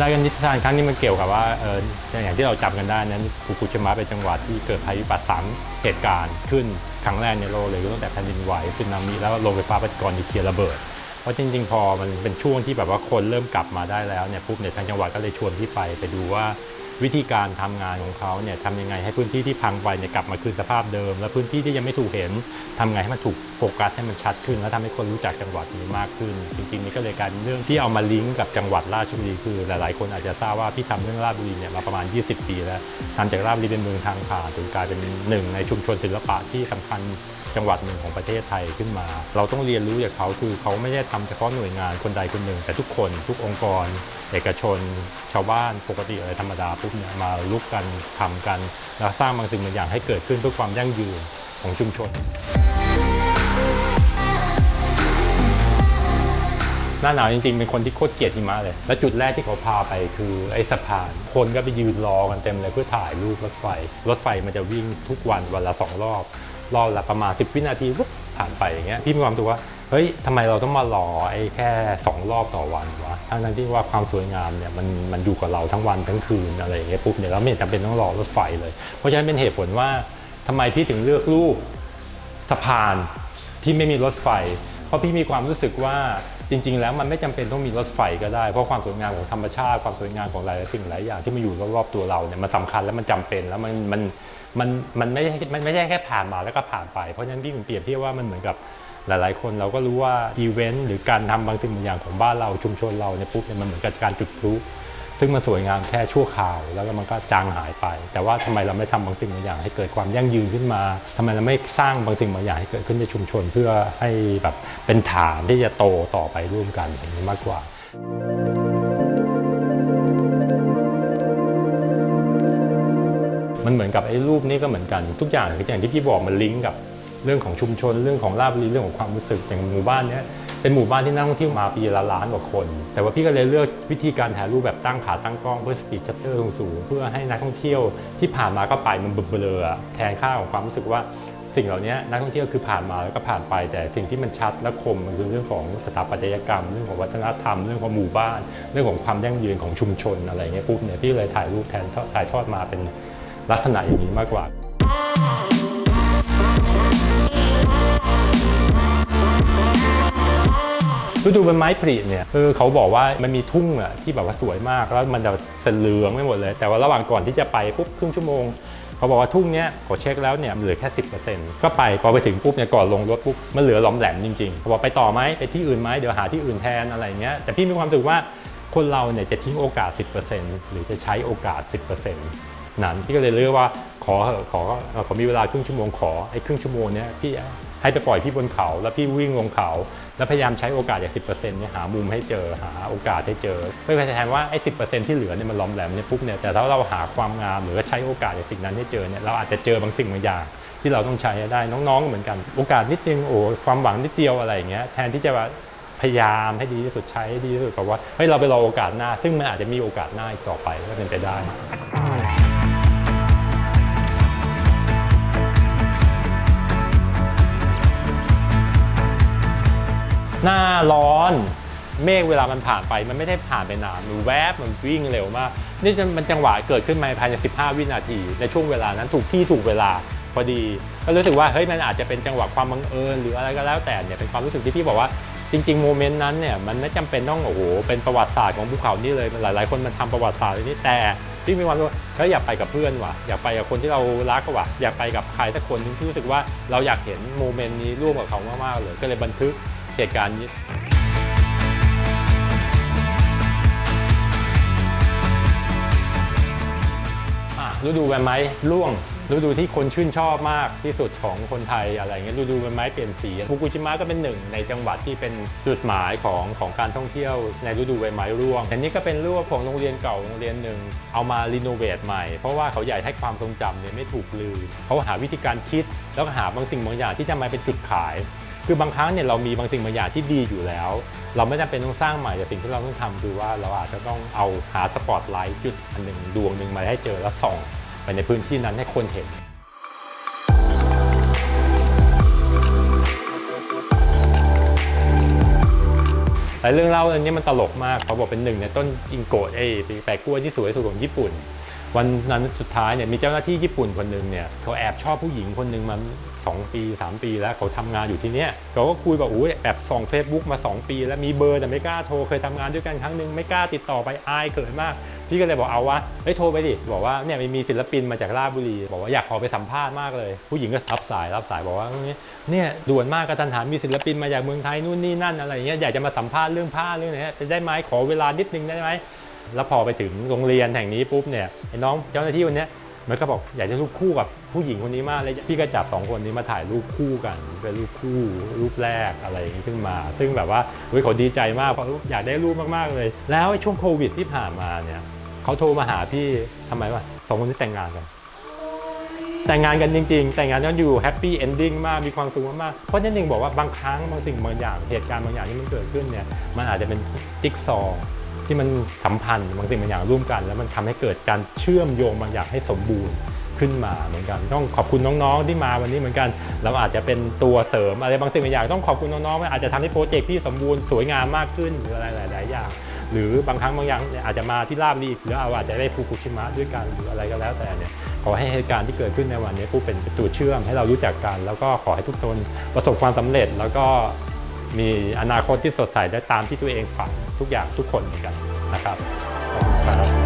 รายการนิทรรศการครั้งนี้มันเกี่ยวกับว่าเอออย่างที่เราจำกันได้นั้นฟุกุชิมะเป็นจังหวัดที่เกิดภัยพิบัติสามเหตุการณ์ขึ้นครั้งแรกในโลกเลยก็ตั้งแต่แผ่นดินไหวสึนามิแล้วโรงไฟฟ้าปฏิกรณ์นิวเคลียร์ระเบิดเพราะจริงๆ พอมันเป็นช่วงที่แบบว่าคนเริ่มกลับมาได้แล้วเนี่ยปุ๊บเนี่ยทางจังหวัดก็เลยชวนพี่ไปไปดูว่า วิธีการทำงานของเขาเนี่ยทำยังไงให้พื้นที่ที่พังไปเนี่ยกลับมาคืนสภาพเดิม และพื้นที่ที่ยังไม่ถูกเห็นทำไงให้มันถูกโฟกัสให้มันชัดขึ้น และทำให้คนรู้จักจังหวัดนี้มากขึ้น จริงๆนี่ก็เลยกลารเรื่องที่เอามาลิงก์กับจังหวัดราชบุรีคือ หลายๆ คนอาจจะทราบว่าพี่ทำเรื่องราชบุรีเนี่ยมาประมาณ 20 ปีแล้วทำจากราชบุรีเป็นเมืองทางผ่านจนกลายเป็นหนึ่งในชุมชนศิลปะที่สำคัญจังหวัดหนึ่งของประเทศไทยขึ้นมา เราต้องเรียนรู้จากเขาคือเขาไม่ได้ทำเฉพาะหน่วยงานคนใดคนหนึ่ง แต่ทุกคนทุกองค์กร เอกชนชาวบ้านปกติอะไรธรรมดาปุ๊บเนี่ยมาลุกกันทำกัน แล้วสร้างบางสิ่งบางอย่างให้เกิดขึ้นเพื่อความยั่งยืนของชุมชน หน้าหนาวจริงๆ เป็นคนที่โคตรเกลียดหิมะเลย แล้วจุดแรกที่เขาพาไปคือไอ้สะพาน คนก็ไปยืนรอกันเต็มเลยเพื่อถ่ายรูปรถไฟ รถไฟมันจะวิ่งทุกวันวันละสองรอบ รอบละประมาณ 10 วินาทีปุ๊บผ่านไปอย่างเงี้ยพี่มีความรู้ว่า เฮ้ยทำไมเราต้องมารอไอ้แค่ 2 รอบต่อวันวะทั้งที่ว่าความสวยงามเนี่ยมันมันอยู่กับเราทั้งวันทั้งคืนอะไรอย่างเงี้ยปุ๊บเนี่ยเราไม่จำเป็นต้องรอรถไฟเลย เพราะฉะนั้นเป็นเหตุผลว่าทำไมพี่ถึงเลือกรูปสะพานที่ไม่มีรถไฟ เพราะพี่มีความรู้สึกว่าจริง ๆ แล้วมันไม่จำเป็นต้องมีรถไฟก็ได้ เพราะความสวยงามของธรรมชาติความสวยงามของหลายสิ่งหลายอย่างที่มาอยู่รอบๆตัวเราเนี่ยมันสำคัญและมันจำเป็นแล้วมันมันมันมันไม่ใช่มันไม่ใช่แค่ผ่านมาแล้วก็ผ่านไป เพราะฉะนั้นพี่ถึงเปรียบเทียบว่ามันเหมือนกับ หลายๆ คนเราก็รู้ว่าอีเวนต์หรือการทำบางสิ่งบางอย่างของบ้านเราชุมชนเราเนี่ยปุ๊บเนี่ยมันเหมือนกับการจุดพลุซึ่งมันสวยงามแค่ชั่วคราว แล้วก็มันก็จางหายไป แต่ว่าทำไมเราไม่ทำบางสิ่งบางอย่าง ให้เกิดความยั่งยืนขึ้นมาทำไมเราไม่สร้างบางสิ่งบางอย่างให้เกิดขึ้นในชุมชนเพื่อให้แบบเป็นฐานที่จะโตต่อไปร่วมกันอย่างนี้มากกว่ามันเหมือนกับไอ้รูปนี้ก็เหมือนกันทุกอย่างอย่างที่พี่บอกมันลิงก์กับ เรื่องของชุมชน เรื่องของราบรีเรื่องของความรู้สึกอย่างหมู่บ้านเนี้ยเป็นหมู่บ้านที่นักท่องเที่ยวมาปีละล้านกว่าคน แต่ว่าพี่ก็เลยเลือกวิธีการถ่ายรูปแบบตั้งขาตั้งกล้องเพื่อสปีดชัตเตอร์สูงเพื่อให้นักท่องเที่ยวที่ผ่านมาก็ไปมันเบลอแทนค่าของความรู้สึกว่าสิ่งเหล่านี้นักท่องเที่ยวคือผ่านมาแล้วก็ผ่านไป แต่สิ่งที่มันชัดและคมมันคือเรื่องของสถาปัตยกรรม เรื่องของวัฒนธรรม เรื่องของหมู่บ้าน เรื่องของความยั่งยืนของชุมชนอะไรเงี้ยปุ๊บเนี่ยพี่เลยถ่ายรูปแทนถ่ายทอดมาเป็นลักษณะอย่างนี้มากกว่า ฤดูใบไม้ผลิเนี่ยเออเขาบอกว่ามันมีทุ่งอะที่แบบว่าสวยมากแล้วมันจะเป็นเหลืองไม่หมดเลย แต่ว่าระหว่างก่อนที่จะไปปุ๊บครึ่งชั่วโมงเขาบอกว่าทุ่งเนี้ยเขาเช็คแล้วเนี่ยเหลือแค่10%ก็ไปพอไปถึงปุ๊บเนี่ยก่อนลงรถปุ๊บมันเหลือหล้อมแหลมจริงๆเขาบอกไปต่อไหมไปที่อื่นไหมเดี๋ยวหาที่อื่นแทนอะไรเงี้ยแต่พี่มีความรู้สึกว่าคนเราเนี่ยจะทิ้งโอกาส 10%หรือจะใช้โอกาส 10%นั้นพี่ก็เลยเลือกว่าขอเหอะขอเอ่อขอมีเวลาครึ่งชั่วโมงขอไอ้ครึ่งชั่วโมงเนี้ยพี่ให้ไปปล่อยพี่บนเขา แล้วพี่วิ่งลงเขา แล้วพยายามใช้โอกาสจาก 10%เนี่ยหามุมให้เจอหาโอกาสให้เจอเพื่อจะแทนว่าไอ้10%ที่เหลือเนี่ยมันล้อมแหลมเนี่ยปุ๊บเนี่ยแต่ถ้าเราหาความงามหรือว่าใช้โอกาสจากสิ่งนั้นให้เจอเนี่ยเราอาจจะเจอบางสิ่งบางอย่างที่เราต้องใช้ได้น้องๆเหมือนกัน โอกาสนิดนึงโอ้ความหวังนิดเดียวอะไรอย่างเงี้ยแทนที่จะว่าพยายามให้ดีที่สุดใช้ให้ดีที่สุดกับว่าเฮ้ยเราไปรอโอกาสหน้า ซึ่งมันอาจจะมีโอกาสหน้าอีกต่อไปก็เป็นไปได้ หน้าร้อน เมฆเวลามันผ่านไป มันไม่ได้ผ่านไปนานมันแวบมันวิ่งเร็วมาก นี่จะมันจังหวะเกิดขึ้นมาภายใน 15 วินาที ในช่วงเวลานั้นถูกที่ถูกเวลาพอดีก็รู้สึกว่าเฮ้ยมันอาจจะเป็นจังหวะความบังเอิญหรืออะไรก็แล้วแต่เนี่ยเป็นความรู้สึกที่พี่บอกว่าจริงๆโมเมนต์นั้นเนี่ยมันไม่จำเป็นต้องโอ้โหเป็นประวัติศาสตร์ของภูเขานี่เลยหลายๆ คนมันทำประวัติศาสตร์นี่แต่พี่มีความรู้สึกว่าเฮ้ยอยากไปกับเพื่อนว่ะอยากไปกับคนที่เรารักว่ะอยากไปกับใครสักคนที่รู้สึกว่าเราอยากเห็นโมเมนต์นี้ร่วมกับเขามากๆเลยก็เลยบันทึก เหตุการณ์นี้ฤดูใบไม้ร่วงฤดูที่คนชื่นชอบมากที่สุดของคนไทยอะไรเงี้ยฤดูใบไม้เปลี่ยนสีฟุกุชิมะก็เป็นหนึ่งในจังหวัดที่เป็นจุดหมายของของการท่องเที่ยวในฤดูใบไม้ร่วง อันนี้ก็เป็นรูปของโรงเรียนเก่าโรงเรียนหนึ่งเอามารีโนเวทใหม่ เพราะว่าเขาอยากให้ความทรงจำเนี่ยไม่ถูกลืมเขาหาวิธีการคิดแล้วก็หาบางสิ่งบางอย่างที่จะมาเป็นจุดขาย คือบางครั้งเนี่ยเรามีบางสิ่งบางอย่างที่ดีอยู่แล้ว เราไม่จำเป็นต้องสร้างใหม่แต่สิ่งที่เราต้องทำคือว่าเราอาจจะต้องเอาหาสปอตไลท์จุดอันหนึ่งดวงหนึ่งมาให้เจอแล้วส่องไปในพื้นที่นั้นให้คนเห็นแต่เรื่องเล่าอันนี้มันตลกมากเขาบอกเป็นหนึ่งในต้นจิงโกะไอ้แปลกกล้วยที่สวยที่สุดของญี่ปุ่น วันนั้นสุดท้ายเนี่ยมีเจ้าหน้าที่ญี่ปุ่นคนหนึ่งเนี่ยเขาแอบชอบผู้หญิงคนหนึ่งมา2 ปี 3 ปีแล้วเขาทำงานอยู่ที่เนี้ยเขาก็คุยแบบอุ้ยแอบส่อง Facebook มา 2 ปี แล้วมีเบอร์แต่ไม่กล้าโทรเคยทำงานด้วยกันครั้งหนึ่งไม่กล้าติดต่อไปอายเกิดมาก พี่ก็เลยบอกเอาวะเฮ้ยโทรไปดิบอกว่าเนี่ยมีศิลปินมาจากราชบุรี บอกว่าอยากขอไปสัมภาษณ์มากเลย ผู้หญิงก็รับสายรับสายบอกว่าเนี่ยด่วนมากกระทันหันมีศิลปินมาจากเมืองไทยนู่นนี่นั่นอะไรอย่างเงี้ยอยากจะมาสัมภาษณ์เรื่องผ้าเรื่องไหนจะได้ไหมขอเวลานิดนึงได้ไหม แล้วพอไปถึงโรงเรียนแห่งนี้ปุ๊บเนี่ยไอ้น้องเจ้าหน้าที่คนนี้มันก็บอกอยากจะรูปคู่กับผู้หญิงคนนี้มากเลยพี่ก็จับสองคนนี้มาถ่ายรูปคู่กันเป็นรูปคู่รูปแรกอะไรอย่างนี้ขึ้นมา ซึ่งแบบว่าเฮ้ยเขาดีใจมากเพราะอยากได้รูปมากๆเลย แล้วช่วงโควิดที่ผ่านมาเนี่ยเขาโทรมาหาพี่ทำไมวะสองคนที่แต่งงานกันแต่งงานกันจริง ๆ แต่งงานกันอยู่แฮปปี้เอนดิ้งมาก มีความสุขมากๆ เพราะนั้นเองบอกว่าบางครั้งบางสิ่งบางอย่างเหตุการณ์บางอย่างที่มันเกิดขึ้นเนี่ย มันอาจจะเป็นจิ๊กซอ ที่มันสัมพันธ์บางสิ่งบางอย่างร่วมกัน แล้วมันทำให้เกิดการเชื่อมโยงบางอย่างให้สมบูรณ์ขึ้นมาเหมือนกันต้องขอบคุณน้องๆที่มาวันนี้เหมือนกัน เราอาจจะเป็นตัวเสริมอะไรบางสิ่งบางอย่างต้องขอบคุณน้องๆมันอาจจะทำให้โปรเจกต์ที่สมบูรณ์สวยงามมากขึ้นหรืออะไรหลาย ๆ อย่าง หรือบางครั้งบางอย่างอาจจะมาที่ราบรีหรือเราอาจจะได้ฟุกุชิมะด้วยกันหรืออะไรก็แล้วแต่เนี่ยขอให้เหตุการณ์ที่เกิดขึ้นในวันนี้ผู้เป็นตัวเชื่อมให้เรารู้จักกัน แล้วก็ขอให้ทุกคนประสบความสำเร็จแล้วก็ มีอนาคตที่สดใสได้ตามที่ตัวเองฝันทุกอย่างทุกคนเหมือนกันนะครับขอบคุณครับ